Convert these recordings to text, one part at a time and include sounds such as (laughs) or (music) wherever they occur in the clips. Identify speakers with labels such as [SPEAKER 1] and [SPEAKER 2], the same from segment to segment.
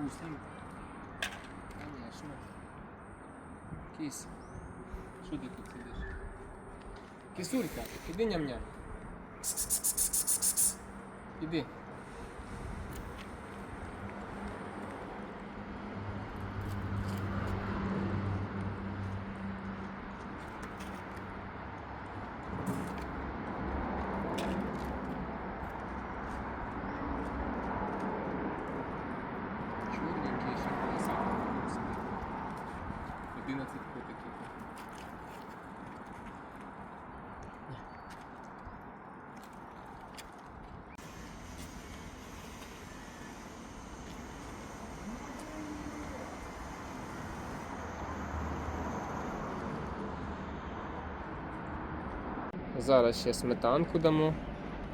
[SPEAKER 1] вкусненько. Конечно. Кис. Що ти тут сидиш? Кисулька, іди ням-ням. Іди. 11 котиків. Зараз ще сметанку дамо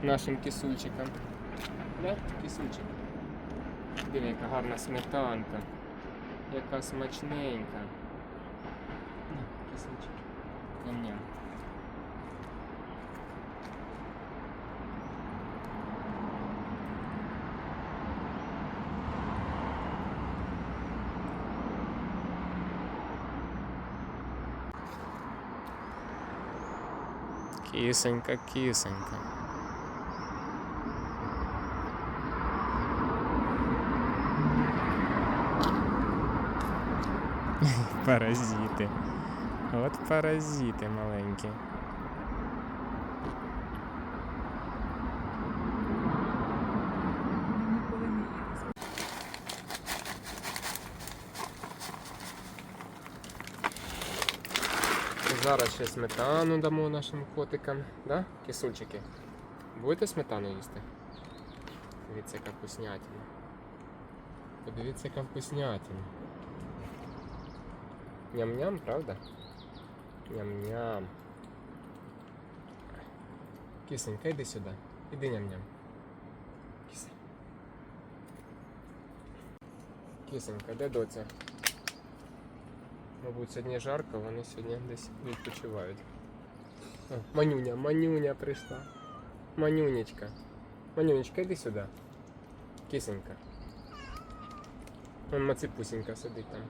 [SPEAKER 1] нашим кисульчикам. Да, кисульчик? Диви, яка гарна сметанка. Яка смачненька. На, кисульчик. Ням-ням. Кисонька, кисонька. (laughs) Паразити. От паразити маленькі. Зараз ще сметану дамо нашим котикам, да? Кисульчики. Будете сметану їсти? Дивіться, яка вкуснятина. Подивіться, яка вкуснятина. Ням-ням, правда? Ням-ням. Кисенька, йди сюди. Іди ням-ням. Киса. Кисенька, де доця? Мабуть, сьогодні жарко, вони сьогодні десь відпочивають. О, манюня, манюня прийшла. Манюнечка. Манюнечка, йди сюди. Кисенька. Вон маципусенька сидить там.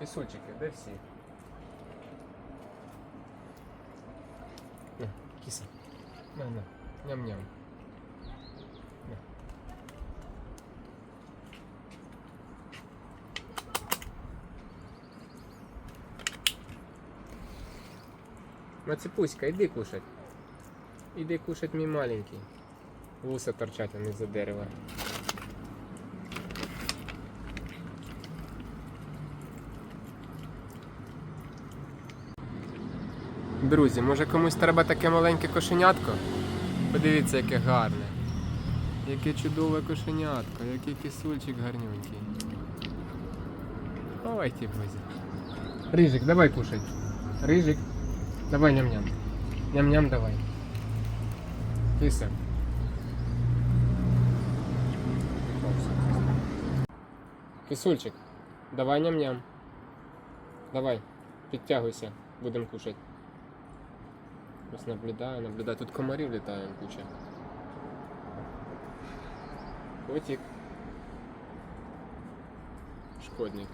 [SPEAKER 1] Кисульчики, де всі? На, киса. На, на. Ням-ням. На. Мацепуська, иди кушать. Иди кушать, мій маленький. Вуса торчать вони за дерева. Друзі, може комусь треба таке маленьке кошенятко? Подивіться, яке гарне. Яке чудове кошенятко, який кисульчик гарнюнький. Ой, ті бозі. Рижик, давай кушай. Рижик. Давай ням-ням. Ням-ням давай. Киса. Кисульчик, давай ням-ням. Давай, підтягуйся, будемо кушати. Ось наблюдаю, наблюдаю. Тут комарів літає куча. Котик. Шкодник.